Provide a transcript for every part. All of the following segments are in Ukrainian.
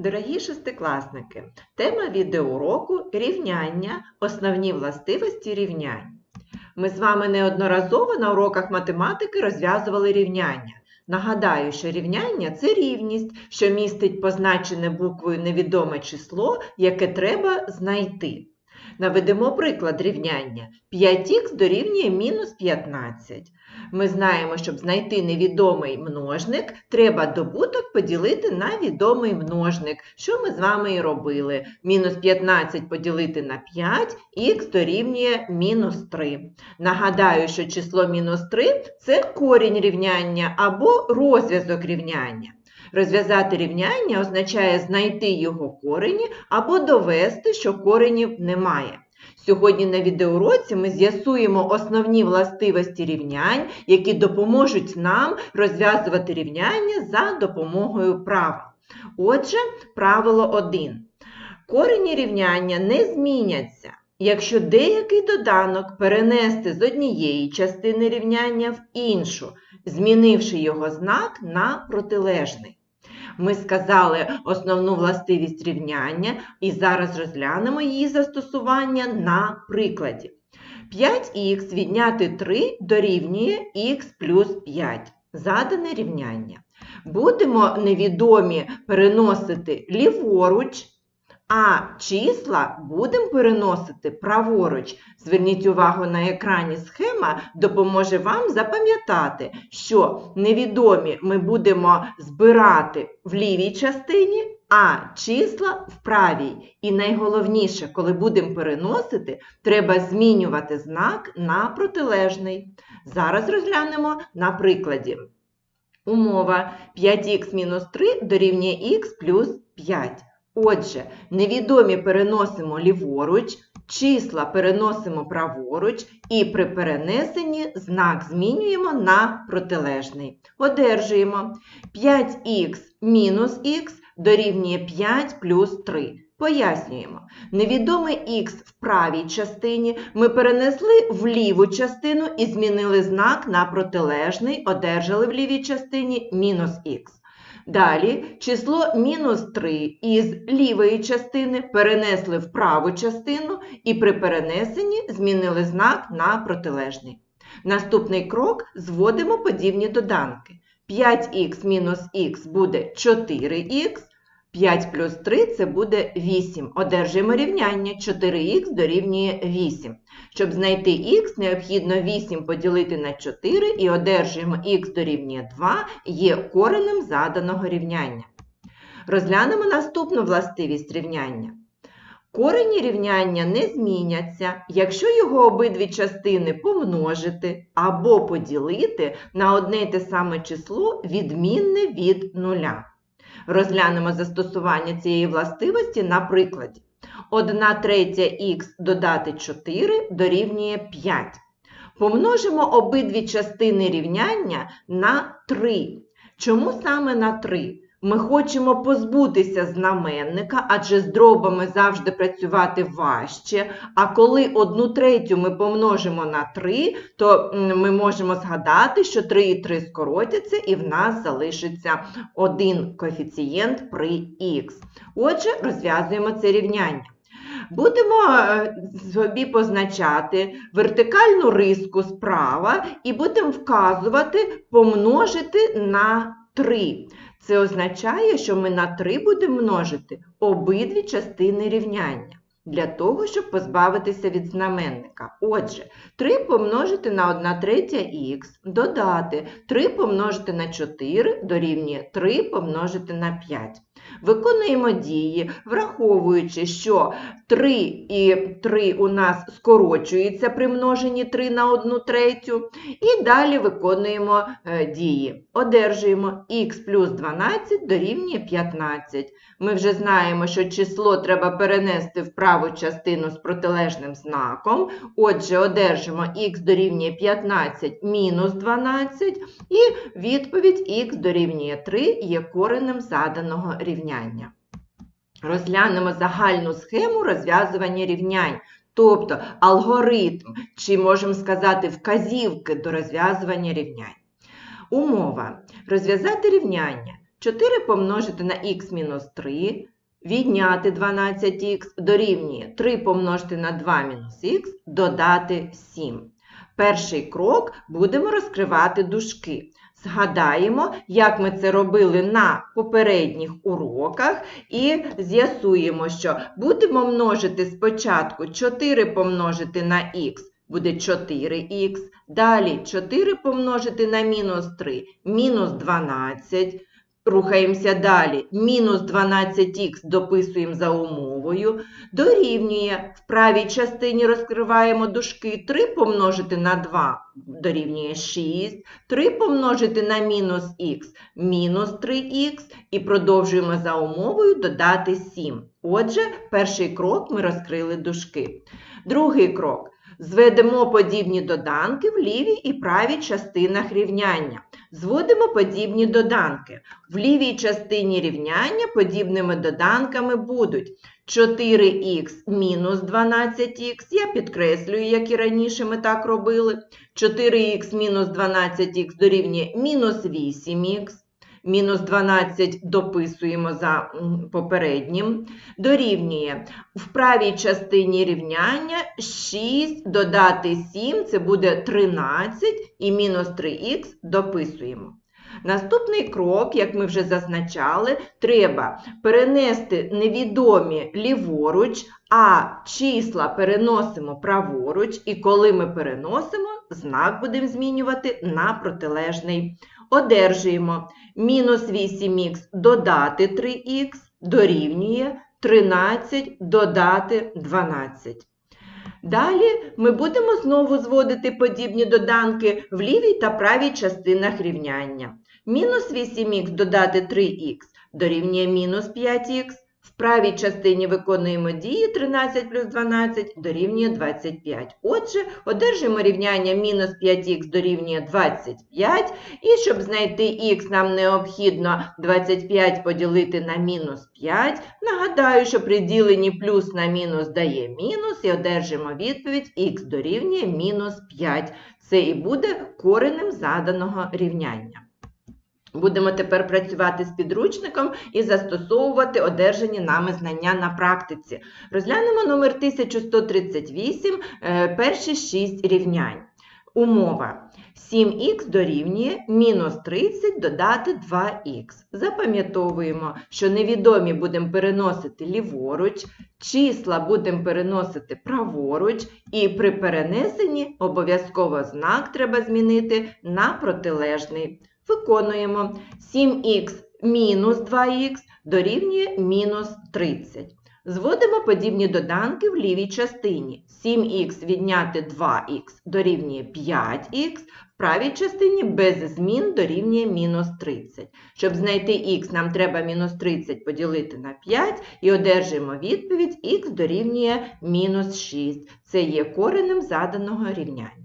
Дорогі шестикласники, тема відеоуроку рівняння, основні властивості рівнянь. Ми з вами неодноразово на уроках математики розв'язували рівняння. Нагадаю, що рівняння це рівність, що містить позначене буквою невідоме число, яке треба знайти. Наведемо приклад рівняння. 5х дорівнює мінус 15. Ми знаємо, щоб знайти невідомий множник, треба добуток поділити на відомий множник, що ми з вами і робили. Мінус 15 поділити на 5, х дорівнює мінус 3. Нагадаю, що число мінус 3 – це корінь рівняння або розв'язок рівняння. Розв'язати рівняння означає знайти його корені або довести, що коренів немає. Сьогодні на відеоуроці ми з'ясуємо основні властивості рівнянь, які допоможуть нам розв'язувати рівняння за допомогою права. Отже, правило 1. Корені рівняння не зміняться, якщо деякий доданок перенести з однієї частини рівняння в іншу, змінивши його знак на протилежний. Ми сказали основну властивість рівняння і зараз розглянемо її застосування на прикладі. 5х відняти 3 дорівнює х плюс 5. Задане рівняння. Будемо невідомі переносити ліворуч, а числа будемо переносити праворуч. Зверніть увагу на екрані схема допоможе вам запам'ятати, що невідомі ми будемо збирати в лівій частині, а числа в правій. І найголовніше, коли будемо переносити, треба змінювати знак на протилежний. Зараз розглянемо на прикладі. Умова 5х мінус 3 дорівнює х плюс 5. Отже, невідомі переносимо ліворуч, числа переносимо праворуч і при перенесенні знак змінюємо на протилежний. Одержуємо 5х мінус х дорівнює 5 плюс 3. Пояснюємо, невідомий х в правій частині ми перенесли в ліву частину і змінили знак на протилежний, одержали в лівій частині мінус х. Далі число мінус 3 із лівої частини перенесли в праву частину і при перенесенні змінили знак на протилежний. Наступний крок зводимо подібні доданки. 5х мінус х буде 4х, 5 плюс 3 це буде 8. Одержуємо рівняння 4х дорівнює 8. Щоб знайти х, необхідно 8 поділити на 4 і одержуємо х дорівнює 2 є коренем заданого рівняння. Розглянемо наступну властивість рівняння. Корені рівняння не зміняться, якщо його обидві частини помножити або поділити на одне й те саме число відмінне від нуля. Розглянемо застосування цієї властивості на прикладі. 1 третя х додати 4 дорівнює 5. Помножимо обидві частини рівняння на 3. Чому саме на 3? Ми хочемо позбутися знаменника, адже з дробами завжди працювати важче. А коли 1 третю ми помножимо на 3, то ми можемо згадати, що 3 і 3 скоротяться, і в нас залишиться один коефіцієнт при х. Отже, розв'язуємо це рівняння. Будемо собі позначати вертикальну риску справа і будемо вказувати помножити на 3. Це означає, що ми на 3 будемо множити обидві частини рівняння для того, щоб позбавитися від знаменника. Отже, 3 помножити на 1 третя х, додати 3 помножити на 4 дорівнює 3 помножити на 5. Виконуємо дії, враховуючи, що 3 і 3 у нас скорочується при множенні 3 на 1 третю. І далі виконуємо е, дії. Одержуємо х плюс 12 дорівнює 15. Ми вже знаємо, що число треба перенести в праву частину з протилежним знаком. Отже, одержимо х дорівнює 15 мінус 12, і відповідь х дорівнює 3 є коренем заданого рівняння. Розглянемо загальну схему розв'язування рівнянь, тобто алгоритм, чи можемо сказати вказівки до розв'язування рівнянь. Умова. Розв'язати рівняння 4 помножити на х мінус 3, відняти 12х дорівнює 3 помножити на 2 мінус х, додати 7. Перший крок будемо розкривати дужки. Згадаємо, як ми це робили на попередніх уроках, і з'ясуємо, що будемо множити спочатку 4 помножити на х, буде 4х, далі 4 помножити на мінус 3, мінус 12. Рухаємося далі. Мінус 12х дописуємо за умовою. Дорівнює. В правій частині розкриваємо дужки 3 помножити на 2 дорівнює 6. 3 помножити на мінус х мінус 3х. І продовжуємо за умовою додати 7. Отже, перший крок ми розкрили дужки. Другий крок. Зведемо подібні доданки в лівій і правій частинах рівняння. Зводимо подібні доданки. В лівій частині рівняння подібними доданками будуть 4х мінус 12х, я підкреслюю, як і раніше ми так робили. 4х мінус 12х дорівнює мінус 8х. Мінус 12 дописуємо за попереднім. Дорівнює в правій частині рівняння 6 додати 7, це буде 13, і мінус 3х дописуємо. Наступний крок, як ми вже зазначали, треба перенести невідомі ліворуч, а числа переносимо праворуч, і коли ми переносимо, знак будемо змінювати на протилежний. Одержуємо мінус 8х додати 3х дорівнює 13 додати 12. Далі ми будемо знову зводити подібні доданки в лівій та правій частинах рівняння. Мінус 8х додати 3х дорівнює мінус 5х. В правій частині виконуємо дії 13 плюс 12 дорівнює 25. Отже, одержуємо рівняння мінус 5х дорівнює 25. І щоб знайти х, нам необхідно 25 поділити на мінус 5. Нагадаю, що при діленні плюс на мінус дає мінус, і одержимо відповідь х дорівнює мінус 5. Це і буде коренем заданого рівняння. Будемо тепер працювати з підручником і застосовувати одержані нами знання на практиці. Розглянемо номер 1138, е, перші 6 рівнянь. Умова. 7х дорівнює мінус 30 додати 2х. Запам'ятовуємо, що невідомі будемо переносити ліворуч, числа будемо переносити праворуч, і при перенесенні обов'язково знак треба змінити на протилежний. Виконуємо 7х мінус 2х дорівнює мінус 30. Зводимо подібні доданки в лівій частині. 7х відняти 2х дорівнює 5х, в правій частині без змін дорівнює мінус 30. Щоб знайти х, нам треба мінус 30 поділити на 5 і одержимо відповідь х дорівнює мінус 6. Це є коренем заданого рівняння.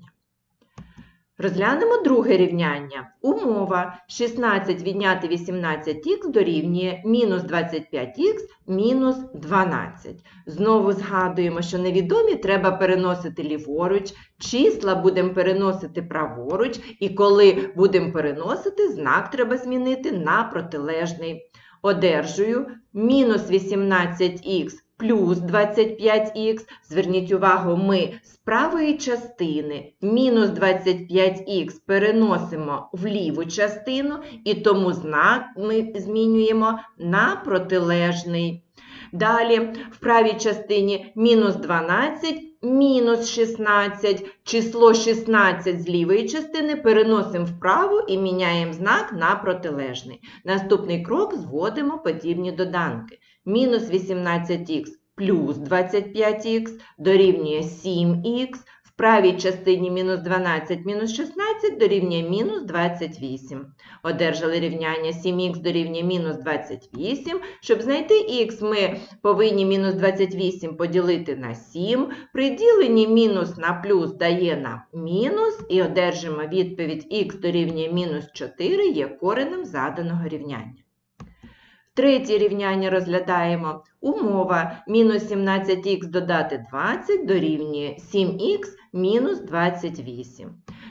Розглянемо друге рівняння. Умова 16 відняти 18х дорівнює мінус 25х мінус 12. Знову згадуємо, що невідомі треба переносити ліворуч, числа будемо переносити праворуч, і коли будемо переносити, знак треба змінити на протилежний. Одержую мінус 18х плюс 25х. Зверніть увагу, ми з правої частини мінус 25х переносимо в ліву частину, і тому знак ми змінюємо на протилежний. Далі в правій частині мінус 12, мінус 16, число 16 з лівої частини переносимо вправо і міняємо знак на протилежний. Наступний крок зводимо подібні доданки. Мінус 18х плюс 25х дорівнює 7х, в правій частині мінус 12 мінус 16 дорівнює мінус 28. Одержали рівняння 7х дорівнює мінус 28. Щоб знайти х, ми повинні мінус 28 поділити на 7. При діленні мінус на плюс дає нам мінус, і одержимо відповідь х дорівнює мінус 4 є коренем заданого рівняння. Третє рівняння розглядаємо. Умова мінус 17х додати 20 дорівнює 7х мінус 28.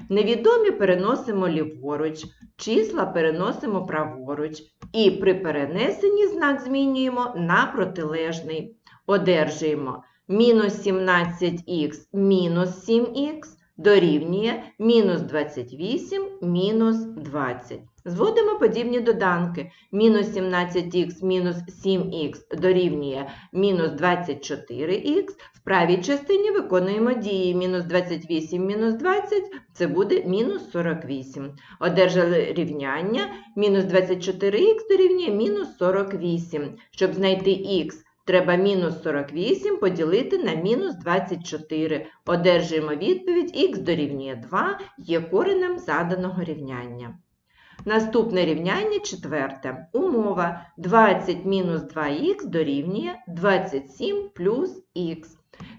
Невідомі переносимо ліворуч, числа переносимо праворуч і при перенесенні знак змінюємо на протилежний. Одержуємо мінус 17х мінус 7х дорівнює мінус 28 мінус 20. Зводимо подібні доданки. Мінус 17х мінус 7х дорівнює мінус 24х. В правій частині виконуємо дії мінус 28 мінус 20, це буде мінус 48. Одержали рівняння мінус 24х дорівнює мінус 48. Щоб знайти х, треба мінус 48 поділити на мінус 24. Одержуємо відповідь х дорівнює 2, є коренем заданого рівняння. Наступне рівняння четверте. Умова 20 мінус 2х дорівнює 27 плюс х.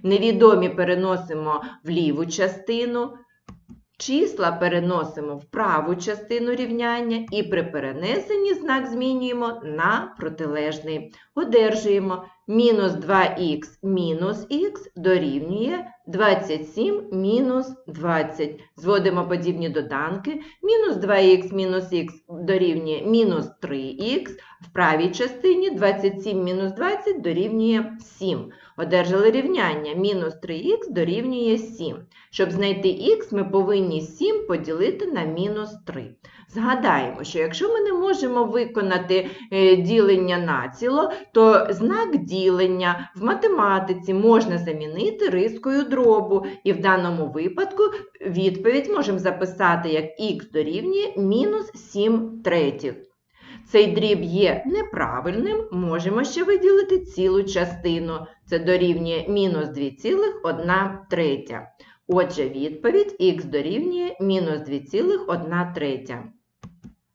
Невідомі переносимо в ліву частину, числа переносимо в праву частину рівняння і при перенесенні знак змінюємо на протилежний. Одержуємо мінус 2х мінус х дорівнює 27 мінус 20. Зводимо подібні доданки. Мінус 2х мінус х дорівнює мінус 3х. В правій частині 27 мінус 20 дорівнює 7. Одержали рівняння мінус 3х дорівнює 7. Щоб знайти х, ми повинні 7 поділити на мінус 3. Згадаємо, що якщо ми не можемо виконати е, ділення націло, то знак ділення в математиці можна замінити рискою дробу. І в даному випадку відповідь можемо записати як х дорівнює мінус 7 третіх. Цей дріб є неправильним, можемо ще виділити цілу частину. Це дорівнює мінус 2,1 третя. Отже, відповідь х дорівнює мінус 2,1 третя.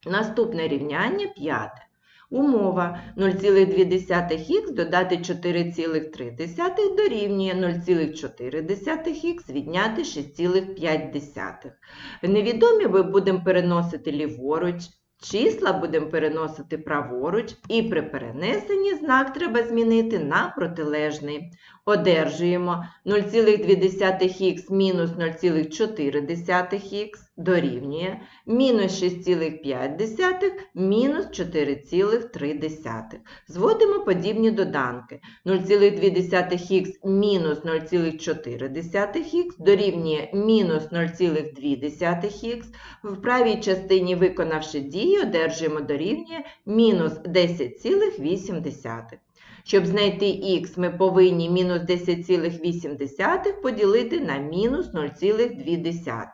Наступне рівняння п'яте. Умова 0,2х додати 4,3 дорівнює 0,4х відняти 6,5. Невідомі ми будемо переносити ліворуч, числа будемо переносити праворуч, і при перенесенні знак треба змінити на протилежний. Одержуємо 0,2х мінус 0,4х дорівнює мінус 6,5 мінус 4,3. Зводимо подібні доданки. 0,2х мінус 0,4х дорівнює мінус 0,2х. В правій частині, виконавши дії, одержуємо дорівнює мінус 10,8. Щоб знайти х, ми повинні мінус 10,8 поділити на мінус 0,2.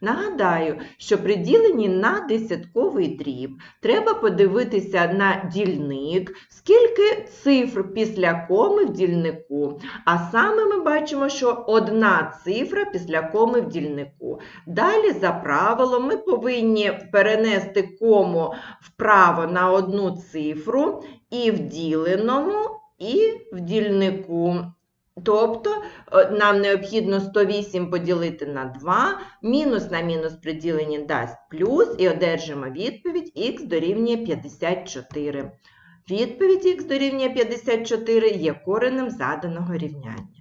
Нагадаю, що при діленні на десятковий дріб треба подивитися на дільник, скільки цифр після коми в дільнику. А саме ми бачимо, що одна цифра після коми в дільнику. Далі, за правилом, ми повинні перенести кому вправо на одну цифру і в діленому, і в дільнику. Тобто е, нам необхідно 108 поділити на 2, мінус на мінус при діленні дасть плюс, і одержимо відповідь х дорівнює 54. Відповідь х дорівнює 54 є коренем заданого рівняння.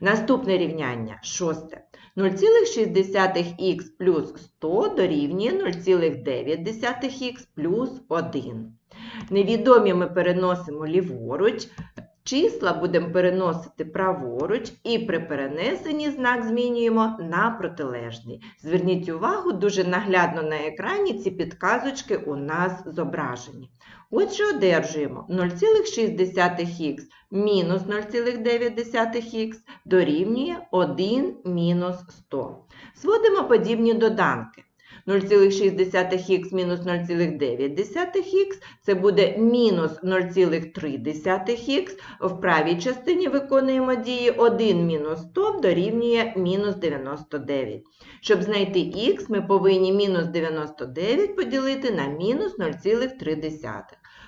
Наступне рівняння шосте. 0,6х плюс 100 дорівнює 0,9х плюс 1. Невідомі ми переносимо ліворуч, Числа будемо переносити праворуч і при перенесенні знак змінюємо на протилежний. Зверніть увагу, дуже наглядно на екрані ці підказочки у нас зображені. Отже, одержуємо 0,6х мінус 0,9х дорівнює 1 мінус 100. Зводимо подібні доданки. 0,6х мінус 0,9х це буде мінус 0,3х. В правій частині виконуємо дії 1 мінус 100 дорівнює мінус 99. Щоб знайти х, ми повинні мінус 99 поділити на мінус 0,3.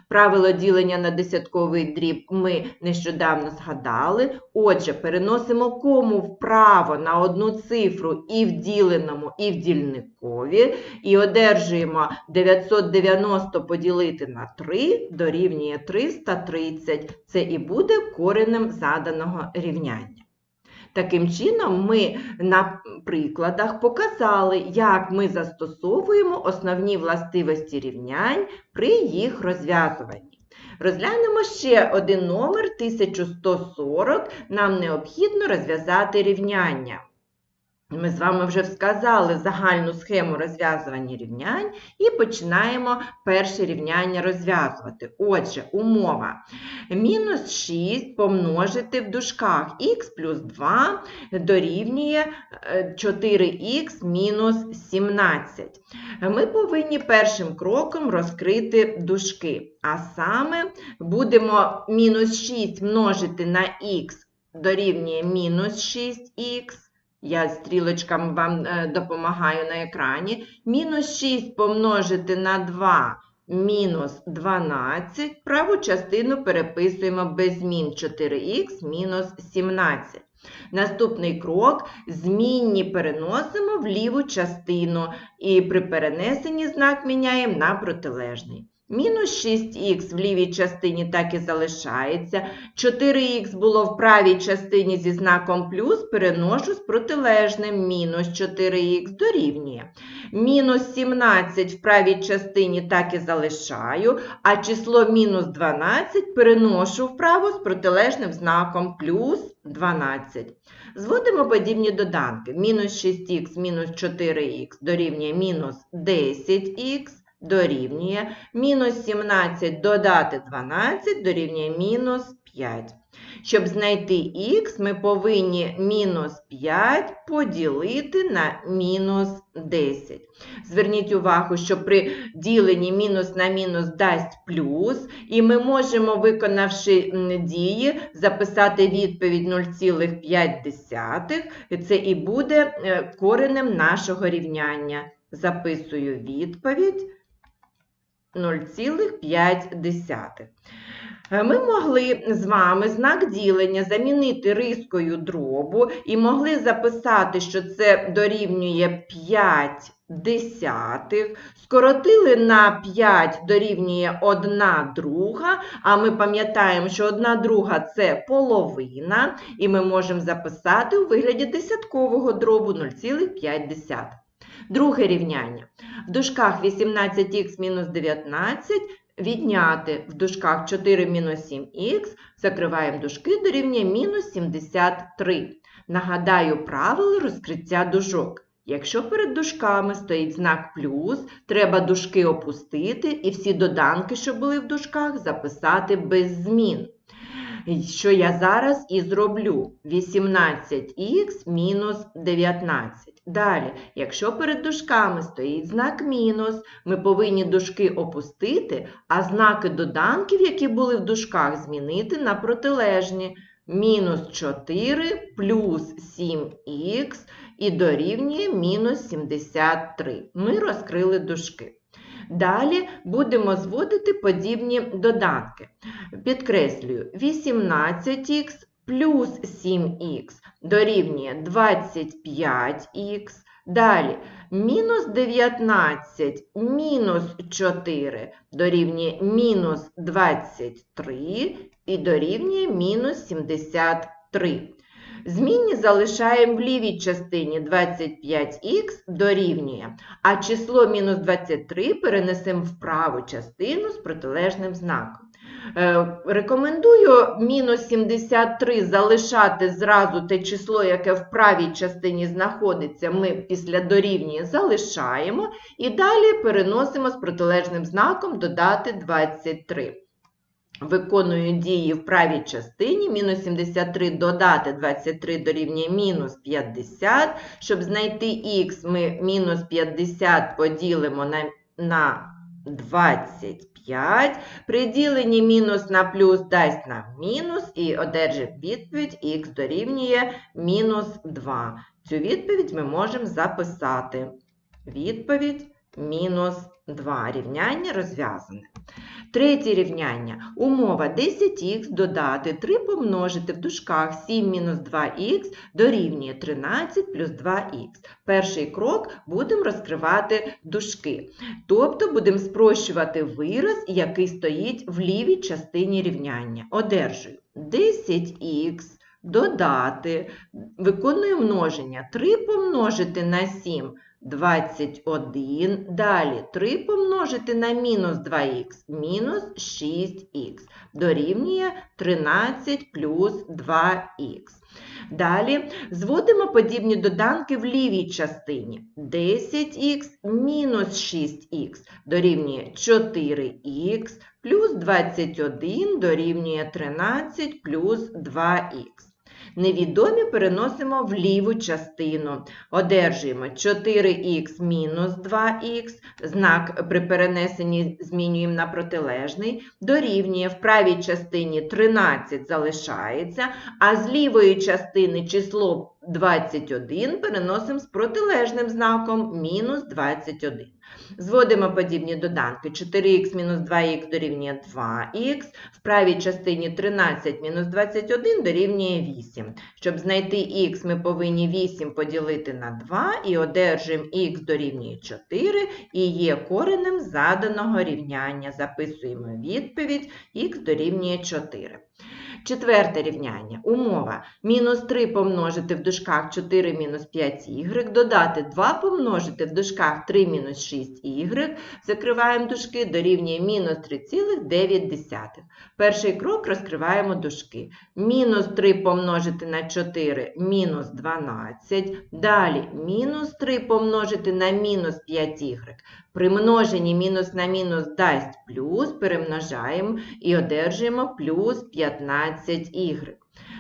Правило ділення на десятковий дріб ми нещодавно згадали. Отже, переносимо кому вправо на одну цифру і в діленому, і в дільникові, і одержуємо 990 поділити на 3 дорівнює 330. Це і буде коренем заданого рівняння. Таким чином, ми на прикладах показали, як ми застосовуємо основні властивості рівнянь при їх розв'язуванні. Розглянемо ще один номер 1140. Нам необхідно розв'язати рівняння. Ми з вами вже сказали загальну схему розв'язування рівнянь і починаємо перше рівняння розв'язувати. Отже, умова. Мінус 6 помножити в дужках х плюс 2 дорівнює е, 4х мінус 17. Ми повинні першим кроком розкрити дужки. А саме будемо мінус 6 множити на х дорівнює мінус 6х. Я стрілочками вам е, допомагаю на екрані. Мінус 6 помножити на 2 мінус 12. Праву частину переписуємо без змін 4х мінус 17. Наступний крок змінні переносимо в ліву частину і при перенесенні знак міняємо на протилежний. Мінус 6х в лівій частині так і залишається. 4х було в правій частині зі знаком плюс, переношу з протилежним. Мінус 4х дорівнює. Мінус 17 в правій частині так і залишаю, а число мінус 12 переношу вправо з протилежним знаком плюс 12. Зводимо подібні доданки. Мінус 6х мінус 4х дорівнює мінус 10х дорівнює мінус 17 додати 12 дорівнює мінус 5. Щоб знайти х, ми повинні мінус 5 поділити на мінус 10. Зверніть увагу, що при діленні мінус на мінус дасть плюс, і ми можемо, виконавши дії, записати відповідь 0,5. Це і буде е, коренем нашого рівняння. Записую відповідь 0,5. Е, Ми могли з вами знак ділення замінити рискою дробу і могли записати, що це дорівнює 5 десятих, скоротили на 5 дорівнює 1 друга, а ми пам'ятаємо, що 1 друга – це половина, і ми можемо записати у вигляді десяткового дробу 0,5. Друге рівняння. В дужках 18х мінус 19 відняти в дужках 4 мінус 7х, закриваємо дужки, дорівнює мінус 73. Нагадаю правило розкриття дужок. Якщо перед дужками стоїть знак плюс, треба дужки опустити і всі доданки, що були в дужках, записати без змін. Що я зараз і зроблю? 18х мінус 19. Далі, якщо перед дужками стоїть знак мінус, ми повинні дужки опустити, а знаки доданків, які були в дужках, змінити на протилежні. Мінус 4 плюс 7х і дорівнює мінус 73. Ми розкрили дужки. Далі будемо зводити подібні доданки. Підкреслюю, 18х плюс 7х дорівнює 25х. Далі мінус 19 мінус 4 дорівнює мінус 23 і дорівнює мінус 73. Змінні залишаємо в лівій частині 25х дорівнює, а число мінус 23 перенесемо в праву частину з протилежним знаком. Е, Рекомендую мінус 73 залишати зразу те число, яке в правій частині знаходиться, ми після дорівнює залишаємо і далі переносимо з протилежним знаком додати 23. Виконую дії в правій частині. Мінус 73 додати 23 дорівнює мінус 50. Щоб знайти х, ми мінус 50 поділимо на, на 25. При діленні мінус на плюс дасть нам мінус і одержимо відповідь х дорівнює мінус 2. Цю відповідь ми можемо записати. Відповідь мінус 2. Рівняння розв'язане. Третє рівняння. Умова 10х додати 3 помножити в дужках 7 мінус 2х дорівнює 13 плюс 2х. Перший крок будемо розкривати дужки. Тобто будемо спрощувати вираз, який стоїть в лівій частині рівняння. Одержую 10х додати, виконую множення. 3 помножити на 7 – 21. Далі 3 помножити на мінус 2х – мінус 6х. Дорівнює 13 плюс 2х. Далі зводимо подібні доданки в лівій частині. 10х мінус 6х дорівнює 4х плюс 21 дорівнює 13 плюс 2х. Невідомі переносимо в ліву частину. Одержуємо 4х мінус 2х, знак при перенесенні змінюємо на протилежний, дорівнює в правій частині 13 залишається, а з лівої частини число 21 переносимо з протилежним знаком мінус 21. Зводимо подібні доданки. 4х мінус 2х дорівнює 2х, в правій частині 13 мінус 21 дорівнює 8. Щоб знайти х, ми повинні 8 поділити на 2 і одержуємо х дорівнює 4 і є коренем заданого рівняння. Записуємо відповідь х дорівнює 4. Четверте рівняння. Умова. Мінус 3 помножити в дужках 4 мінус 5y, додати 2 помножити в дужках 3 мінус 6y, закриваємо дужки, дорівнює мінус 3,9. Перший крок розкриваємо дужки. Мінус 3 помножити на 4 – мінус 12. Далі мінус 3 помножити на мінус 5y. При множенні мінус на мінус дасть плюс, перемножаємо і одержуємо плюс 15y.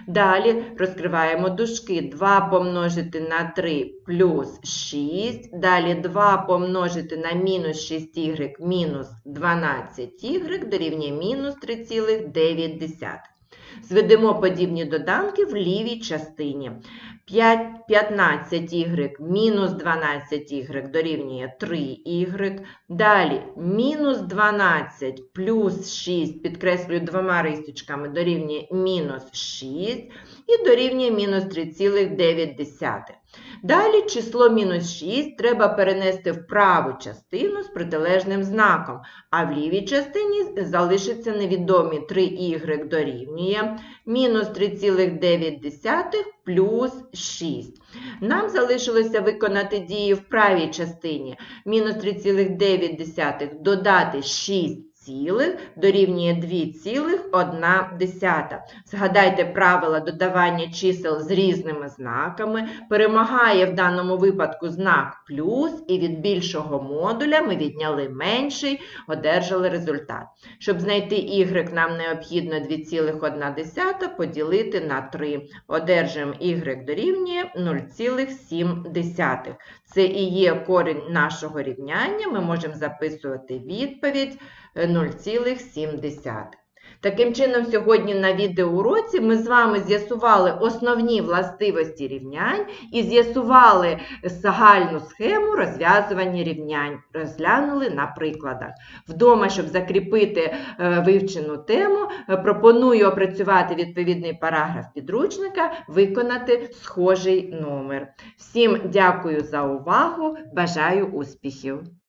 Далі розкриваємо дужки 2 помножити на 3 плюс 6. Далі 2 помножити на мінус 6y мінус 12y дорівнює мінус 3,9. Зведемо подібні доданки в лівій частині. 5, 15y мінус 12y дорівнює 3y. Далі мінус 12 плюс 6, підкреслюю двома рисочками, дорівнює мінус 6 і дорівнює мінус 3,9. Далі число мінус 6 треба перенести в праву частину з протилежним знаком, а в лівій частині залишиться невідомі 3y дорівнює мінус 3,9 плюс 6. Нам залишилося виконати дії в правій частині. Мінус 3,9 додати 6 цілих дорівнює 2,1. Згадайте правила додавання чисел з різними знаками. Перемагає в даному випадку знак плюс, і від більшого модуля ми відняли менший, одержали результат. Щоб знайти y, нам необхідно 2,1 поділити на 3. Одержуємо y дорівнює 0,7. Це і є корінь нашого рівняння. Ми можемо записувати відповідь 0,7. Таким чином, сьогодні на відеоуроці ми з вами з'ясували основні властивості рівнянь і з'ясували загальну схему розв'язування рівнянь. Розглянули на прикладах. Вдома, щоб закріпити е, вивчену тему, е, пропоную опрацювати відповідний параграф підручника, виконати схожий номер. Всім дякую за увагу, бажаю успіхів!